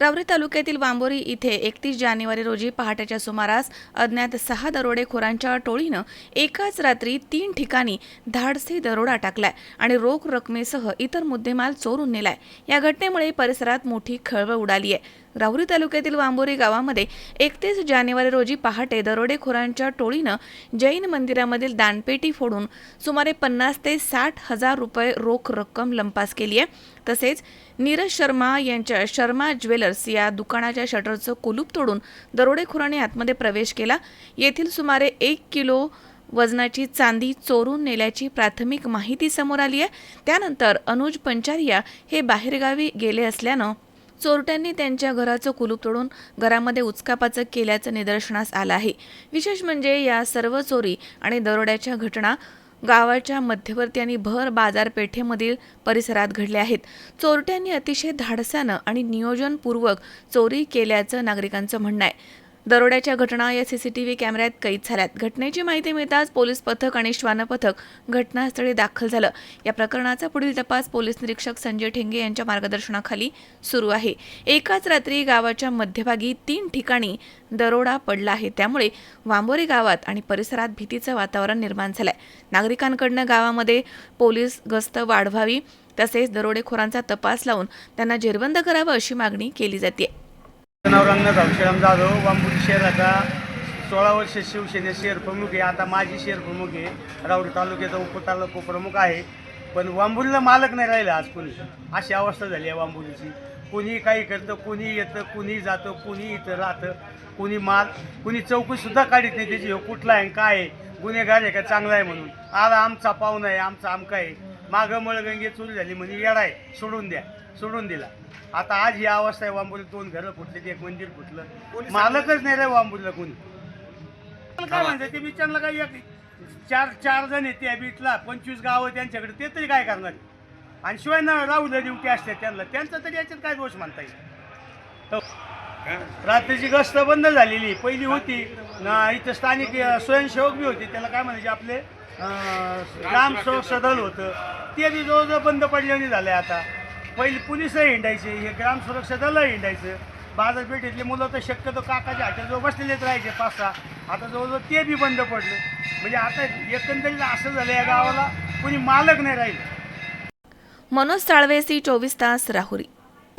रावरी तालुक्यातील वांबोरी इथे एकतीस जानेवारी रोजी पहाटेच्या सुमारास अज्ञात सहा दरोडेखोरांच्या टोळीनं एकाच रात्री तीन ठिकाणी धाडसी दरोडा टाकलाय आणि रोख रकमेसह इतर मुद्देमाल चोरून नेलाय. या घटनेमुळे परिसरात मोठी खळबळ उडाली आहे. राहुरी तालुक्यातील वांबोरी गावामध्ये एकतीस जानेवारी रोजी पहाटे दरोडेखोरांच्या टोळीनं जैन मंदिरामधील दानपेटी फोडून सुमारे पन्नास ते साठ हजार रुपये रोख रक्कम लंपास केली आहे. तसेच नीरज शर्मा यांच्या शर्मा ज्वेलर्स या दुकानाच्या शटरचं कुलूप तोडून दरोडेखोरांनी आतमध्ये प्रवेश केला. येथील सुमारे एक किलो वजनाची चांदी चोरून नेल्याची प्राथमिक माहिती समोर आली आहे. त्यानंतर अनुज पंचारिया हे बाहेरगावी गेले असल्यानं चोरट्यांनी त्यांच्या घराचं कुलूप तोडून घरामध्ये उचकापाचक केल्याचं निदर्शनास आलं आहे. विशेष म्हणजे या सर्व चोरी आणि दरोड्याच्या घटना गावाच्या मध्यवर्ती आणि भर बाजारपेठेमधील परिसरात घडल्या आहेत. चोरट्यांनी अतिशय धाडसानं आणि नियोजनपूर्वक चोरी केल्याचं नागरिकांचं म्हणणं आहे. दरोड्याच्या घटना या सीसीटीव्ही कॅमेऱ्यात कैद झाल्यात. घटनेची माहिती मिळताच पोलीस पथक आणि श्वान पथक घटनास्थळी दाखल झालं. या प्रकरणाचा पुढील तपास पोलीस निरीक्षक संजय ठेंगे यांच्या मार्गदर्शनाखाली सुरू आहे. एकाच रात्री गावाच्या मध्यभागी तीन ठिकाणी दरोडा पडला आहे. त्यामुळे वांबोरी गावात आणि परिसरात भीतीचं वातावरण निर्माण झालंय. नागरिकांकडनं गावामध्ये पोलीस गस्त वाढवावी तसेच दरोडेखोरांचा तपास लावून त्यांना जेरबंद करावं अशी मागणी केली जाते नाव रंगनाथ रावश्याम जाधव बांबुली शहराचा सोळा वर्ष शिवसेने शहर प्रमुख आहे. आता माजी शहर प्रमुख आहे. राऊरी तालुक्याचा उपतालुका प्रमुख आहे. पण वांबुलीला मालक नाही राहिला आज कोणी. अशी अवस्था झाली आहे वांबुलीची कोणी काही करतं कोणी येतं कोणी जातं कोणी इथं राहतं कोणी माल कोणी चौकशीसुद्धा काढत नाही. त्याची हो कुठला आहे काय आहे? गुन्हेगार आहे का? चांगला आहे म्हणून. आला आमचा पाहुणा आहे आमचा आमका आहे. मागं मळगंगे चोरी झाली म्हणजे येडा आहे सोडून द्या. सोडून दिला. आता आज ही अवस्था आहे वांबोली दोन घरं फुटले एक मंदिर फुटलं. मालकच नाही रे वांबोलीला कोणी. काय म्हणते ते बिचारला काय एक चार चार जण येते बीटला पंचवीस गावं त्यांच्याकडे ते तरी काय करणार आणि शिवाय ना राहू दे ड्युटी असते त्यांना त्यांचा तरी याच्यात काय दोष म्हणता येईल? हो. रात्रीची गस्त बंद झालेली पहिली होती. ना इथं स्थानिक स्वयंसेवक बी होते त्याला काय म्हणायचे आपले ग्रामसेवक सदल होतं. ते बी जवळजवळ बंद पडल्याने झाले आता. पहिले पोलिसही हिंडायचे हे ग्रामसुरक्षा दलही हिंडायचं. बाजारपेठेतले मुलं तर शक्यतो काकाच्या हाताजवळ बसलेलेच राहायचे पाच सहा. आता जवळजवळ ते बी बंद पडलं. म्हणजे आता एकंदरीत असं झालं या गावाला कोणी मालक नाही राहिलं. मनोज साळवेसी चोवीस तास राहुरी.